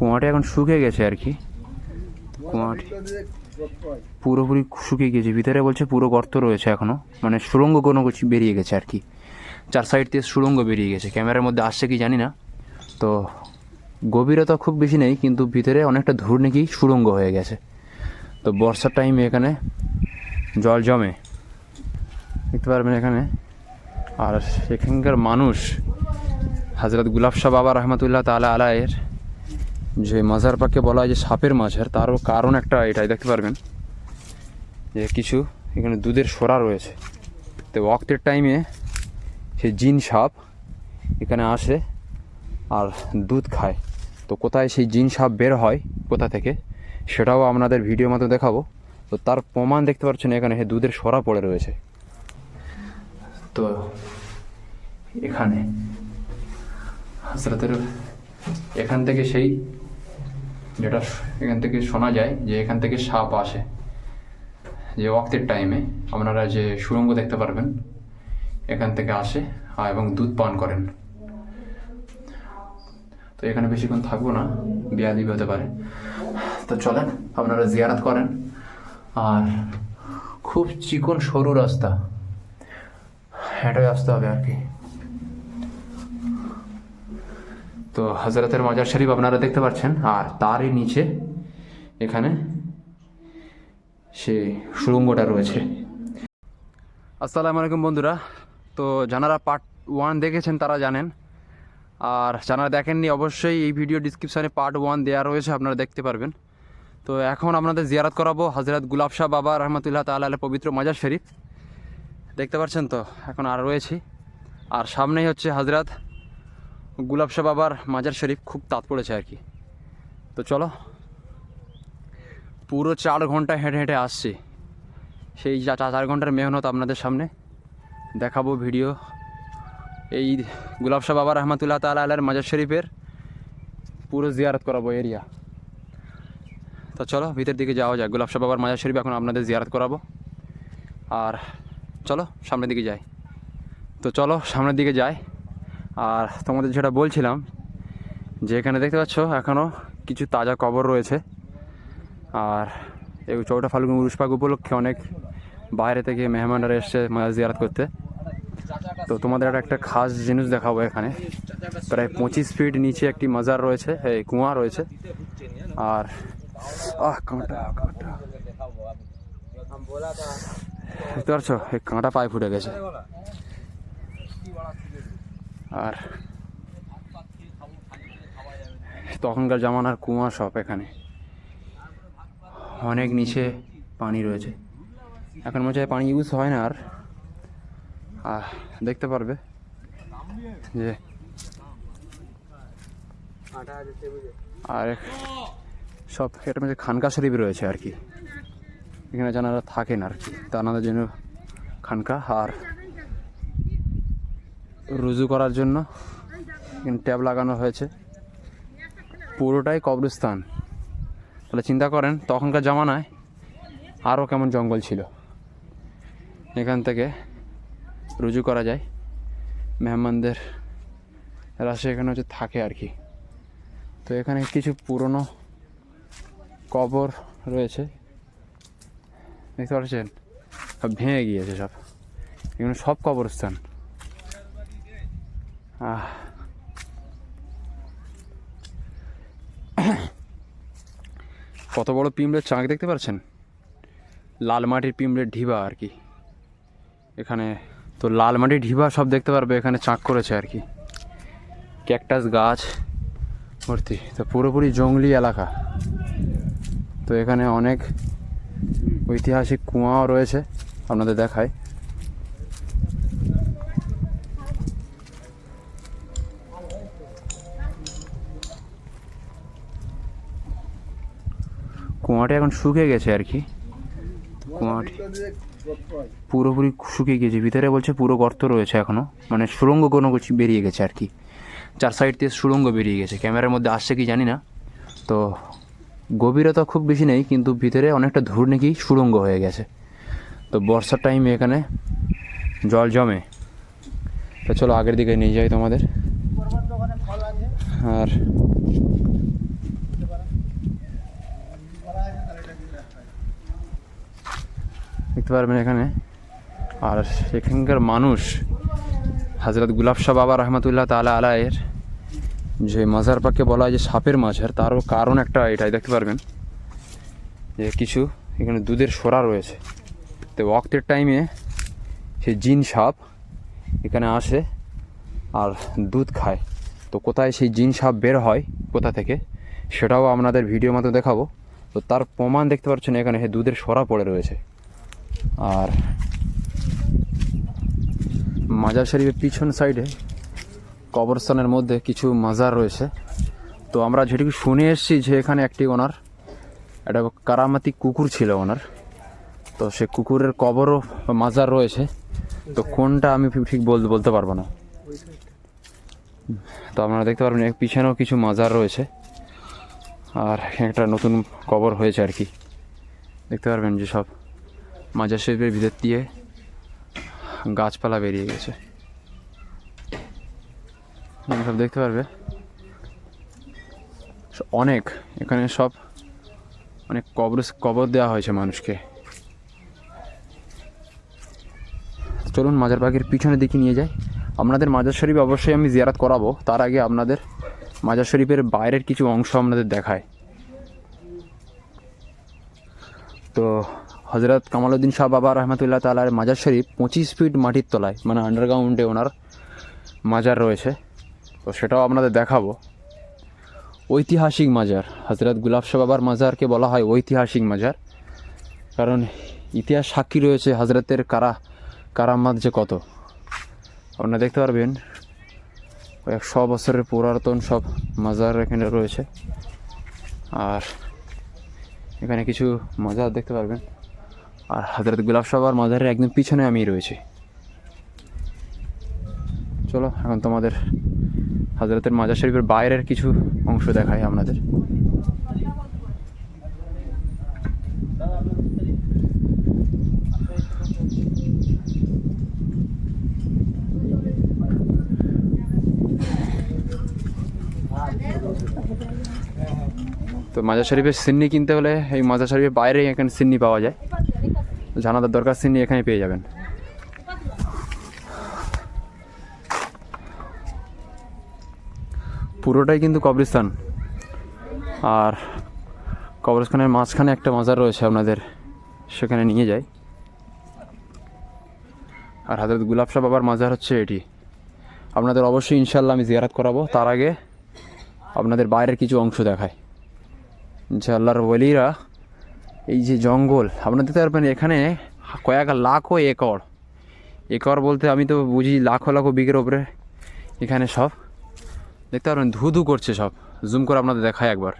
কুয়াটা এখন শুকিয়ে গেছে আর কি। কুয়াটি পুরোপুরি শুকিয়ে গেছে। ভিতরে বলছে পুরো গর্ত রয়েছে এখনও মানে সুড়ঙ্গ কোনো কিছু বেরিয়ে গেছে আর কি। চার সাইড দিয়ে সুড়ঙ্গ বেরিয়ে গেছে। ক্যামেরার মধ্যে আসছে কি জানি না। তো গভীরতা খুব বেশি নেই, কিন্তু ভিতরে অনেকটা ধূর নাকি সুড়ঙ্গ হয়ে গেছে। তো বর্ষার টাইমে এখানে জল জমে। দেখতে পারবেন এখানে। আর সেখানকার মানুষ হজরত গুলাব শাহ বাবা রহমতুল্লাহ তালা আলায়ের যে মাজার পাককে বলা হয় যে সাপের মাঝার, তারও কারণ একটা এটাই, দেখতে পারবেন। যে কিছু এখানে দুধের সরা রয়েছে। তো ওয়াক্তের টাইমে সেই জিন সাপ এখানে আসে আর দুধ খায়। তো কোথায় সেই জিন সাপ বের হয়, কোথা থেকে, সেটাও আপনাদের ভিডিও মতো দেখাবো। তো তার প্রমাণ দেখতে পাচ্ছেন এখানে সে দুধের সরা পড়ে রয়েছে। তো এখানে হাসরাতের এখান থেকে সেই যেটা এখান থেকে শোনা যায় যে এখান থেকে সাপ আসে। যে ওয়াক্তের টাইমে আপনারা যে সুড়ঙ্গ দেখতে পারবেন, এখান থেকে আসে এবং দুধ পান করেন। তো এখানে বেশিক্ষণ থাকব না, বিয়াদিব হতে পারে। তো চলেন, আপনারা জিয়ারাত করেন। আর খুব চিকন সরু রাস্তা। হেঁটে আসতে হবে আর কি। তো হজরতের মাজার শরীফ আপনারা দেখতে পাচ্ছেন, আর তারই নিচে এখানে সে সুড়ঙ্গটা রয়েছে। আসসালামু আলাইকুম বন্ধুরা, তো যারা পার্ট ওয়ান দেখেছেন তারা জানেন, আর যারা দেখেননি অবশ্যই এই ভিডিও ডিসক্রিপশানে পার্ট ওয়ান দেওয়া রয়েছে, আপনারা দেখতে পারবেন। তো এখন আপনাদের জিয়ারত করাবো হজরত গুলাব শাহ বাবা রহমতুল্লাহ তাল্লাহ পবিত্র মাজার শরীফ। দেখতে পাচ্ছেন তো, এখন আর রয়েছি। আর সামনেই হচ্ছে হজরত গুলাব শাহ বাবার মাজার শরীফ খুব তাৎ পড়েছে আর কি। তো চলো, পুরো চার ঘণ্টা হেঁটে হেঁটে আসছি। সেই চার ঘণ্টার মেহনত আপনাদের সামনে দেখাবো ভিডিও। এই গুলাব শাহ বাবা রহমতুল্লাহ তালা আলার মাজার শরীফের পুরো জিয়ারত করাবো এরিয়া তো চলো, ভিতর দিকে যাওয়া যায় গুলাব শাহ বাবার মাজার শরীফ এখন আপনাদের জিয়ারত করাবো। আর চলো, সামনের দিকে যাই। তো চলো, সামনের দিকে যাই। আর তোমাদের যেটা বলছিলাম, যে এখানে দেখতে পাচ্ছ এখনও কিছু তাজা কবর রয়েছে। আর এই চৌটা ফাল্গুন উরুষ পাক উপলক্ষে অনেক বাইরে থেকে মেহমানরা এসছে মাজার জিয়ারত করতে। তো তোমাদের একটা খাস জিনিস দেখাবো এখানে। প্রায় পঁচিশ ফিট নিচে একটি মাজার রয়েছে, এই কুয়া রয়েছে। আর আহ, কাঁটা কাঁটা। দেখতে পাচ্ছ, এই কাঁটা পায়ে ফুটে গেছে। আর তখনকার জামানার কুয়া সব এখানে। অনেক নিচে পানি রয়েছে। এখন মনে হচ্ছে পানি ইউজ হয় না আর। দেখতে পারবে যে আর সব এটার মধ্যে খানকা শরীফ রয়েছে আর কি। এখানে যারা থাকেন আর কি। তাদের জন্য খানকা আর রুজু করার জন্য ট্যাব লাগানো হয়েছে। পুরোটাই কবরস্থান। তাহলে চিন্তা করেন, তখনকার জামানায় আরও কেমন জঙ্গল ছিল। এখান থেকে রুজু করা যায়। মেহমানদের রাশে এখানে হচ্ছে থাকে আর কি। তো এখানে কিছু পুরনো কবর রয়েছে। দেখতে পাচ্ছেন? সব ভেঙে গিয়েছে সব। এখানে সব কবরস্থান। কত বড় পিঁমড়ের চাঁক দেখতে পাচ্ছেন? লাল মাটির পিঁমড়ের ঢিবা আর কি। এখানে তো লাল মাটির ঢিবা সব দেখতে পারবে, এখানে চাঁক করেছে আর কি। ক্যাকটাস গাছ, ভর্তি। তো পুরোপুরি জঙ্গলি এলাকা। তো এখানে অনেক ঐতিহাসিক কুয়াও রয়েছে, আপনাদের দেখায়। কুয়াটা এখন শুকিয়ে গেছে আর কি। কুয়াটি পুরোপুরি শুকিয়ে গেছে ভিতরে বলছে পুরো গর্ত রয়েছে এখনও মানে সুড়ঙ্গ কোনো কিছু বেরিয়ে গেছে আর কি। চার সাইড দিয়ে সুড়ঙ্গ বেরিয়ে গেছে। ক্যামেরার মধ্যে আসছে কি জানি না। তো গভীরতা খুব বেশি নেই, কিন্তু ভিতরে অনেকটা ধূর নাকি সুড়ঙ্গ হয়ে গেছে। তো বর্ষার টাইমে এখানে জল জমে। তো চলো আগের দিকে নিয়ে যাই তোমাদের। আর দেখতে পারবেন এখানে। আর সেখানকার মানুষ হজরত গুলাব শাহ বাবা রহমতুল্লাহ তালা আলায়ের যে মাজার পাকে বলা হয় যে সাপের মাঝার তারও কারণ একটা এটাই, দেখতে পারবেন। যে কিছু এখানে দুধের সরা রয়েছে। তো ওয়াক্তের টাইমে সেই জিন সাপ এখানে আসে আর দুধ খায়। তো কোথায় সেই জিন সাপ বের হয়, কোথা থেকে, সেটাও আপনাদের ভিডিও মতো দেখাবো। তো তার প্রমাণ দেখতে পাচ্ছেন এখানে দুধের সরা পড়ে রয়েছে। আর মাজার শরীফের পিছন সাইডে কবরস্থানের মধ্যে কিছু মাজার রয়েছে। তো আমরা যেটুকু শুনে এসেছি যে এখানে একটি ওনার, একটা কারামাতি কুকুর ছিল ওনার। তো সে কুকুরের কবরও মাজার রয়েছে। তো কোনটা আমি ঠিক বলতে বলতে পারব না। তো আপনারা দেখতে পারবেন পিছনেও কিছু মাজার রয়েছে। আর একটা নতুন কবর হয়েছে আর কি। দেখতে পারবেন যে সব মাজার শরীফের ভিতর দিয়ে গাছপালা বেরিয়ে গেছে। সব দেখতে পারবে? অনেক। এখানে সব অনেক কবর কবর দেওয়া হয়েছে মানুষকে। চলুন মাজার পাখির পিছনের দিকে নিয়ে যাই। আপনাদের মাজার শরীফ অবশ্যই আমি জিয়ারাত করাবো। তার আগে আপনাদের মাজার শরীফের বাইরের কিছু অংশ আপনাদের দেখায় তো হজরত কামালউদ্দিন শাহ বাবা রহমতুল্লাহ তালার মাজার শরীফ পঁচিশ ফিট মাটির তলায় মানে আন্ডারগ্রাউন্ডে ওনার মাজার রয়েছে। তো সেটাও আপনাদের দেখাবো। ঐতিহাসিক মাজার, হজরত গুলাব শাহ বাবার মাজারকে বলা হয় ঐতিহাসিক মাজার। কারণ ইতিহাস সাক্ষী রয়েছে হজরতের কারা কারামাত যে কত। আপনারা দেখতে পারবেন একশো বছরের পুরাতন সব মাজার এখানে রয়েছে। আর এখানে কিছু মাজার দেখতে পারবেন। আর হজরত গুলাব সাহাবার মাজারের একদম পিছনে আমি রয়েছি। চলো, এখন তোমাদের হজরতের মাজার শরীফের বাইরের কিছু অংশ দেখাই আপনাদের। তো মাজার শরীফের সিন্নি কিনতে হলে এই মাজার শরীফের বাইরেই এখানে সিন্নি পাওয়া যায়। জানাদার দরকার সিন্নি এখানে পেয়ে যাবেন। পুরোটাই কিন্তু কবরস্থান। আর কবরস্থানের মাঝখানে একটা মাজার রয়েছে আপনাদের, সেখানে নিয়ে যাই। আর হাজরত গুলাব শাহ বাবার মাজার হচ্ছে এটি। আপনাদের অবশ্যই ইনশাল্লাহ আমি জিয়ারাত করাবো। তার আগে আপনাদের বাইরের কিছু অংশ দেখায় যে বলিরা এই যে জঙ্গল, আপনারা দেখতে পারবেন এখানে কয়েক লাখো একর। একর বলতে আমি তো বুঝি লাখো লাখো বিঘের ওপরে এখানে সব। দেখতে পারবেন ধু ধু করছে সব। জুম করে আপনাদের দেখায় একবার।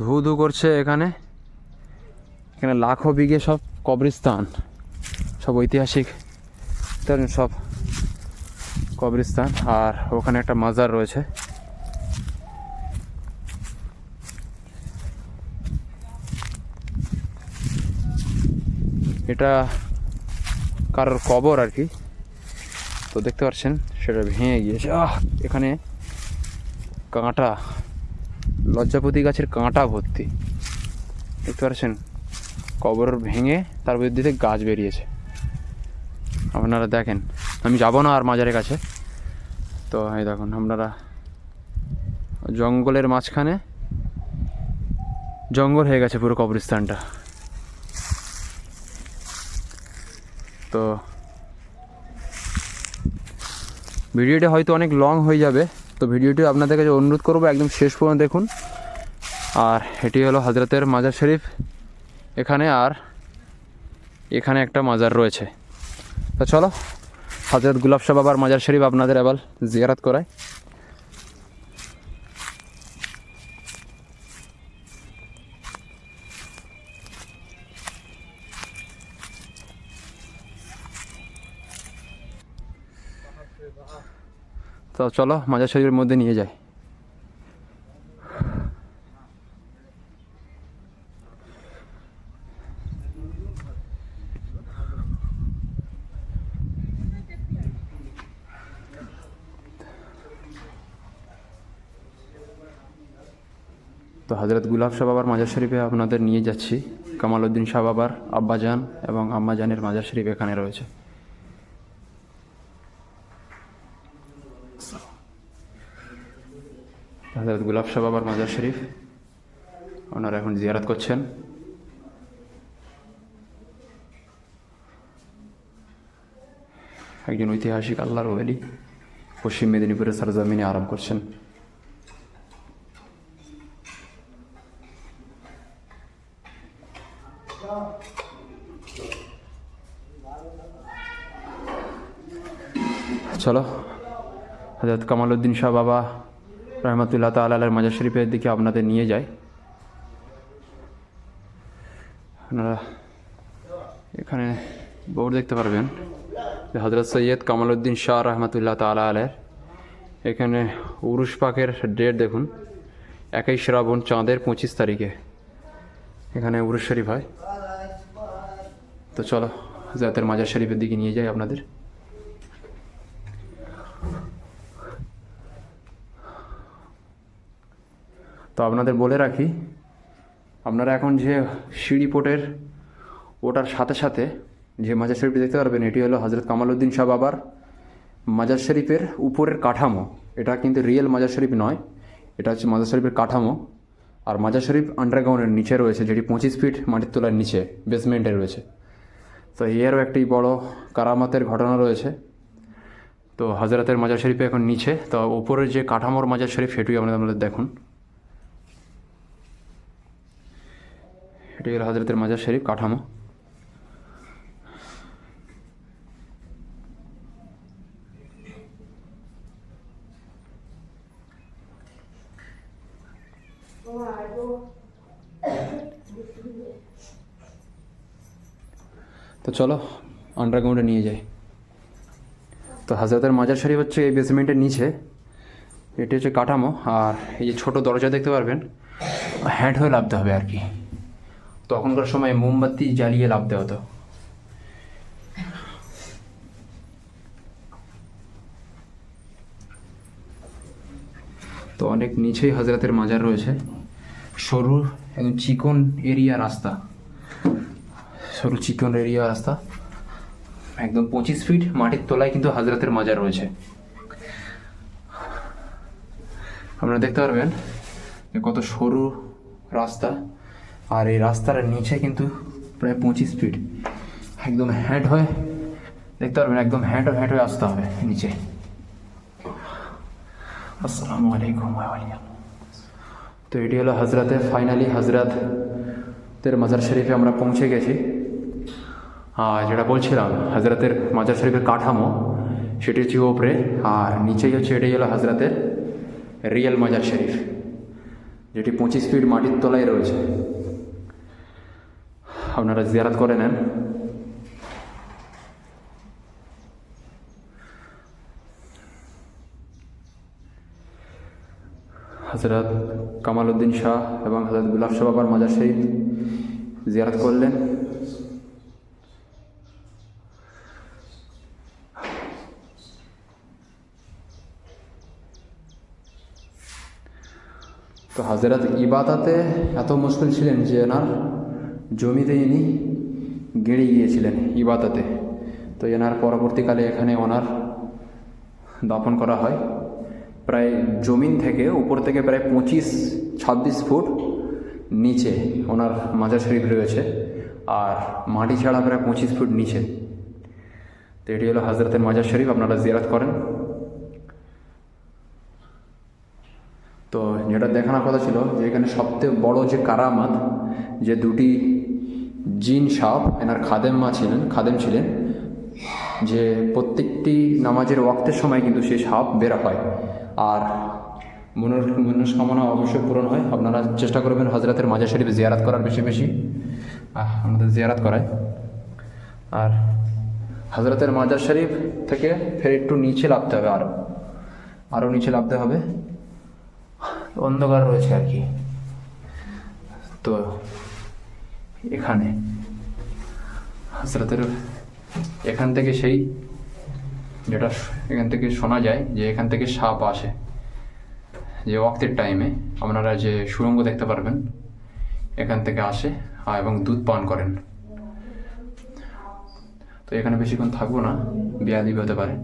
ধু ধু করছে এখানে। এখানে লাখো বিঘে সব কবরস্থান। সব ঐতিহাসিক। সব কবরস্থান। আর ওখানে একটা মাজার রয়েছে। এটা কারোর কবর আর কি। তো দেখতে পাচ্ছেন, সেটা ভেঙে গিয়েছে। আহ, এখানে কাঁটা, লজ্জাপতি গাছের কাঁটা ভর্তি। দেখতে পাচ্ছেন, কবর ভেঙে তার মধ্যে থেকে গাছ বেরিয়েছে। আপনারা দেখেন, আমি যাব না আর মাজারের কাছে। তো এই দেখুন, আপনারা জঙ্গলের মাঝখানে জঙ্গল হয়ে গেছে পুরো কবরস্থানটা। তো ভিডিওটি হয়তো অনেক লং হয়ে যাবে, তো ভিডিওটি আপনাদের কাছে অনুরোধ করব একদম শেষ পর্যন্ত দেখুন। আর এটি হলো হজরতের মাজার শরীফ। এখানে আর এখানে একটা মাজার রয়েছে। তো চলো, হজরত গুলাব বাবার মাজার শরীফ আপনাদের এবার জিয়ারাত করায়। তো চলো, মাজার শরীরের মধ্যে নিয়ে যাই। তো হজরত গুলাব শাহ বাবার মাজার শরীফে আপনাদের নিয়ে যাচ্ছি কামালউদ্দিন শাহ বাবার আব্বাজান এবং আম্মাজানের মাজার শরীফ এখানে রয়েছে। হজরত গুলাব শাহ বাবার মাজার শরীফ। ওনারা এখন জিয়ারত করছেন। একজন ঐতিহাসিক আল্লাহর ওয়েলি পশ্চিম মেদিনীপুরের সরজমিনে আরাম করছেন। চলো, হজরত কামালউদ্দিন শাহ বাবা রহমতুল্লাহ তালের মাজার শরীফের দিকে আপনাদের নিয়ে যায় আপনারা এখানে বোর্ড দেখতে পারবেন যে হজরত সৈয়দ কামালউদ্দিন শাহ রহমতুল্লাহ তালা আলের এখানে উরুষ পাকের ডেট দেখুন একই শ্রাবণ চাঁদের পঁচিশ তারিখে। এখানে উরুষ শরীফ হয়। তো চলো হজরতের মাজার শরীফের দিকে নিয়ে যাই আপনাদের। তো আপনাদের বলে রাখি, আপনারা এখন যে সিঁড়ি পোটের ওটার সাথে সাথে যে মাজার শরীফটি দেখতে পারবেন, এটি হলো হজরত কামালউদ্দিন শাহ বাবার মাজার শরীফের উপরের কাঠামো। এটা কিন্তু রিয়েল মাজার শরীফ নয়, এটা হচ্ছে মাজার শরীফের কাঠামো। আর মাজার শরীফ আন্ডারগ্রাউন্ডের নিচে রয়েছে, যেটি পঁচিশ ফিট মাটির তলার নিচে বেসমেন্টে রয়েছে। তো এরও একটি বড় কারামাতের ঘটনা রয়েছে। তো হজরতের মাজার শরীফে এখন নিচে, তো উপরের যে কাঠামোর মাজার শরীফ আপনাদের আপনাদের দেখুন। এটি হলো হজরতের মাজার শরীফ কাঠামো। তো চলো আন্ডারগ্রাউন্ডে নিয়ে যাই। তো হজরতের মাজার শরীফ হচ্ছে এই বেসমেন্টের নিচে। এটি হচ্ছে কাঠামো, আর এই যে ছোটো দরজা দেখতে পারবেন হ্যান্ড হয়ে লাভতে হবে আর কি। তখনকার সময় মোমবাতি জ্বালিয়ে লাভতে হতো। তো অনেক নিচেই হজরতের মাজার রয়েছে। সরু একদম চিকন এরিয়া রাস্তা। সরু চিকন এরিয়া রাস্তা। একদম পঁচিশ ফিট মাটির তলায় কিন্তু হাজরাতের মাজার রয়েছে। আপনারা দেখতে পারবেন কত সরু রাস্তা। আর এই রাস্তার নিচে কিন্তু প্রায় পঁচিশ ফিট একদম হ্যান্ড হয়ে, দেখতে পারবেন একদম হ্যান্ড হ্যান্ড হয়ে আসতে হবে নিচে। আসসালামু আলাইকুম তো এটি হলো হজরতের ফাইনালি হজরতের মাজার শরীফে আমরা পৌঁছে গেছি। আর যেটা বলছিলাম হজরতের মাজার শরীফের কাঠামো, সেটি হচ্ছে ওপরে আর নিচেই হচ্ছে এটাই হলো হজরতের রিয়েল মাজার শরীফ, যেটি পঁচিশ ফিট মাটির তলায় রয়েছে। আপনারা জিয়ারাত করে নেন। হজরত কামাল উদ্দিন শাহ এবং হজরত গুলাব শাহ বাবার মাজার শরীফ জিয়ারত করলেন। তো হাজরত ইবাদাতে এত মুশকিল ছিলেন যে এনার জমিতে ইনি গেড়ে গিয়েছিলেন ইবাদাতে। তো এনার পরবর্তীকালে এখানে ওনার দাপন করা হয়। প্রায় জমিন থেকে উপর থেকে প্রায় পঁচিশ, ছাব্বিশ ফুট নিচে ওনার মাজার শরীফ রয়েছে আর মাটি ছাড়া প্রায় পঁচিশ ফুট নিচে। তো এটি হলো হজরতের মাজার শরীফ আপনারা জিয়ারত করেন। তো যেটা দেখানোর কথা ছিল যে এখানে সবচেয়ে বড় যে কারামাত, যে দুটি জিন সাপ এনার খাদেম মা ছিলেন খাদেম ছিলেন যে প্রত্যেকটি নামাজের ওয়াক্তের সময় কিন্তু সেই সাপ বের হয়। আর মনের মনস্কামনা অবশ্যই পূরণ হয়। আপনারা চেষ্টা করবেন হজরতের মাজার শরীফ জিয়ারাত করার বেশি বেশি। আমাদের জিয়ারাত করায়। আর হজরতের মাজার শরীফ থেকে ফের একটু নিচে নামতে হবে আরও আরও নিচে লাভতে হবে। অন্ধকার রয়েছে আর কি। তো এখানে। হাসরাতের এখান থেকে সেই যেটা এখান থেকে শোনা যায় যে এখান থেকে সাপ আসে। যে ওয়াক্তের টাইমে আপনারা যে সুরঙ্গ দেখতে পারবেন, এখান থেকে আসে এবং দুধ পান করেন। তো এখানে বেশিক্ষণ থাকব না বিয়াদিবি হতে পারে।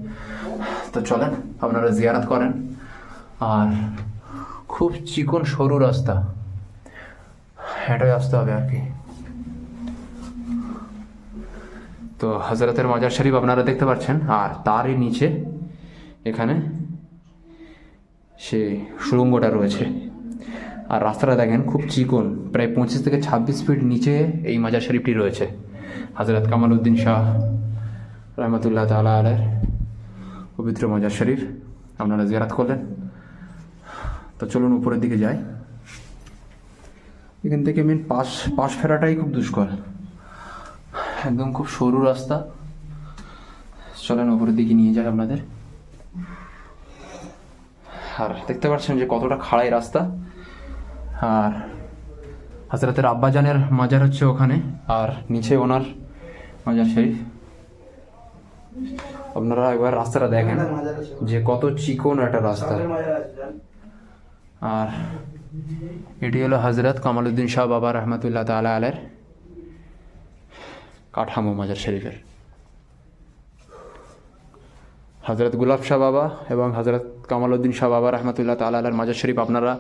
তো চলেন, আপনারা জিয়ারাত করেন। আর খুব চিকন সরু রাস্তা। হেঁটে আসতে হবে আর কি। তো হজরতের মাজার শরীফ আপনারা দেখতে পাচ্ছেন, আর তারই নিচে এখানে সে সুড়ঙ্গটা রয়েছে। আর রাস্তাটা দেখেন খুব চিকন, প্রায় পঁচিশ থেকে ছাব্বিশ ফিট নিচে এই মাজার শরীফটি রয়েছে। হজরত কামাল উদ্দিন শাহ রহমতুল্লাহ তালা আলের পবিত্র মাজার শরীফ আপনারা জিয়ারাত করলেন। তো চলুন উপরের দিকে যাই। এখান থেকে মেন পাশ পাশ ফেরাটাই খুব দুষ্কর। একদম খুব সরু রাস্তা। চলেন ওপরের দিকে নিয়ে যাই আপনাদের। আর দেখতে পাচ্ছেন যে কতটা খাড়াই রাস্তা। আর হাজরাতের আব্বাজানের মাজার হচ্ছে ওখানে, আর নিচে ওনার মাজার শরীফ। আপনারা একবার রাস্তাটা দেখেন যে কত চিকন একটা রাস্তা। আর এটি হলো হজরত কামালউদ্দিন শাহ বাবা রহমতুল্লাহ তালা আলের কাঠামো মাজার শরীফের। হজরত গুলাব শাহ বাবা এবং হজরত কামালউদ্দিন শাহ বাবা রহমতুল্লাহ তালা আলার মাজার শরীফ আপনারা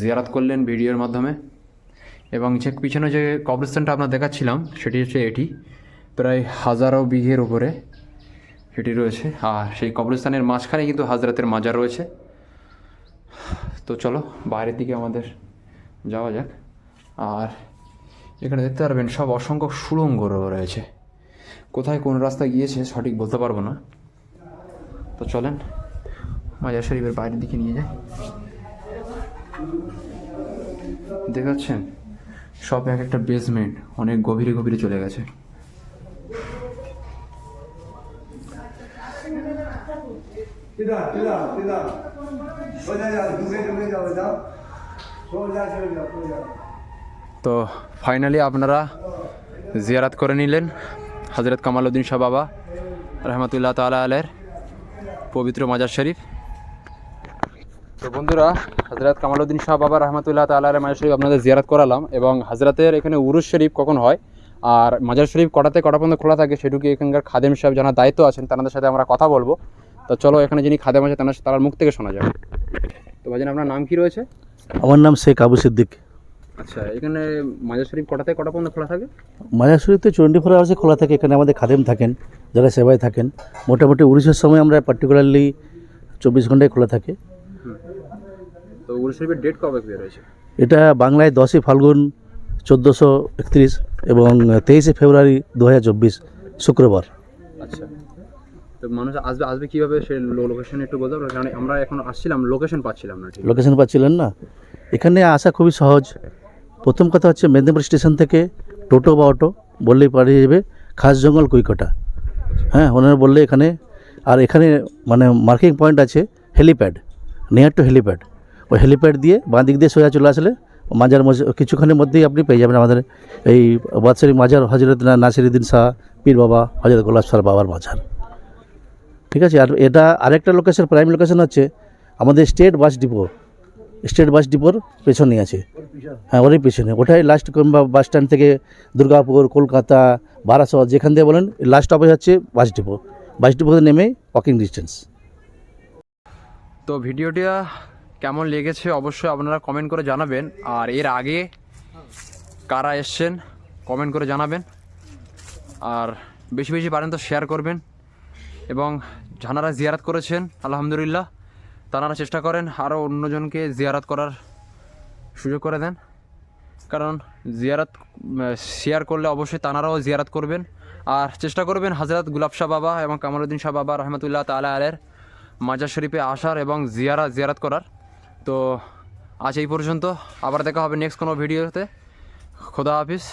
জিয়ারাত করলেন ভিডিওর মাধ্যমে। এবং যে পিছনে যে কবরস্থানটা আপনার দেখাচ্ছিলাম, সেটি হচ্ছে এটি। প্রায় হাজারো বিঘের উপরে সেটি রয়েছে। আর সেই কবরস্থানের মাঝখানে কিন্তু হাজরাতের মাজার রয়েছে। তো চলো, বাইরের দিকে আমাদের যাওয়া যাক। আর এখানে দেখতে পারবেন সব অসংখ্য সুড়ঙ্গ রয়েছে। কোথায় কোন রাস্তা গিয়েছে সঠিক বলতে পারব না। তো চলেন মাজার শরীফের বাইরের দিকে নিয়ে যাই। দেখাচ্ছেন সব এক একটা বেসমেন্ট অনেক গভীরে গভীরে চলে গেছে। তো ফাইনালি আপনারা জিয়ারাত করে নিলেন হজরত কামালউদ্দিন শাহ বাবা রহমতুল্লাহ তালা আলের পবিত্র মাজার শরীফ। তো বন্ধুরা হজরত কামালউদ্দিন শাহ বাবা রহমতুল্লাহ তালা আলের মাজার শরীফ আপনাদের জিয়ারাত করালাম এবং হজরতের এখানে উরুস শরীফ কখন হয় আর মাজার শরীফ কটাতে কটা পর্যন্ত খোলা থাকে সেটুকু এখানকার খাদেম সাহেব যারা দায়িত্ব আছেন, তাদের সাথে আমরা কথা বলব। তো চলো এখানে যিনি খাদেম আছে তার মুখ থেকে শোনা যাবে তো ভাইজান, আপনার নাম কি রয়েছে? আমার নাম শেখ আবু সিদ্দিক। আচ্ছা এখানে মাজার শরীফ কটাতে কটা পর্যন্ত খোলা থাকে? মাজার শরীফ তো টোয়েন্টি ফোর আওয়ার্সে খোলা থাকে এখানে আমাদের খাদেম থাকেন যারা সেবায় থাকেন। মোটামুটি উড়িষ্যার সময় আমরা পার্টিকুলারলি চব্বিশ ঘন্টায় খোলা থাকে। তো উরুস শরীফের ডেট কবে বের হয়েছে? এটা বাংলায় দশই ফাল্গুন চোদ্দোশো একত্রিশ এবং তেইশে ফেব্রুয়ারি দু হাজার চব্বিশ শুক্রবার। আচ্ছা। তো মানুষ আসবে আসবে কীভাবে? সে লোকেশন একটু বলতে পারবে কারণ আমরা এখন আসছিলাম লোকেশন পাচ্ছিলাম না লোকেশন পাচ্ছিলেন না। এখানে আসা খুবই সহজ। প্রথম কথা হচ্ছে মেদিনীপুর স্টেশন থেকে টোটো বা অটো বললেই পাঠিয়ে যাবে খাস জঙ্গল কুইকটা হ্যাঁ ওনারা বললে এখানে, আর এখানে মানে মার্কিং পয়েন্ট আছে হেলিপ্যাড নিয়ার টু হেলিপ্যাড ওই হেলিপ্যাড দিয়ে বাঁ দিক দিয়ে সোজা চলে আসলে মাজার মধ্যে কিছুক্ষণের মধ্যেই আপনি পেয়ে যাবেন আমাদের এই বাদশাহী মাজার হজরত নাসিরুদ্দিন শাহ, পীর বাবা, হজরত গোলাপ শাহ বাবার মাজার। ঠিক আছে? আর এটা আরেকটা লোকেশন প্রাইম লোকেশন হচ্ছে আমাদের state bus depot state bus ডিপোর পেছনেই আছে। হ্যাঁ ওরই পেছনে। ওটাই লাস্ট বাস স্ট্যান্ড থেকে দুর্গাপুর, কলকাতা, বারাসত, যেখান দিয়ে বলেন লাস্ট স্টপেজ হচ্ছে বাস ডিপো বাস ডিপোতে নেমে ওয়াকিং ডিস্টেন্স তো ভিডিওটা কেমন লেগেছে অবশ্যই আপনারা কমেন্ট করে জানাবেন। আর এর আগে কারা এসছেন কমেন্ট করে জানাবেন। আর বেশি বেশি পারেন তো শেয়ার করবেন। এবং যারা জিয়ারাত করেছেন, আলহামদুলিল্লাহ। তারা চেষ্টা করেন আরও অন্যজনকে জিয়ারাত করার সুযোগ করে দেন। কারণ জিয়ারাত শেয়ার করলে অবশ্যই তানারাও জিয়ারাত করবেন। আর চেষ্টা করবেন হাজরত গুলাব শাহ বাবা এবং কামালউদ্দিন শাহ বাবা রহমতুল্লাহ তালা আলের মাজার শরীফে আসার এবং জিয়ারা জিয়ারাত করার। তো আজ এই পর্যন্ত, আবার দেখা হবে নেক্সট কোনো ভিডিওতে। খোদা হাফিজ।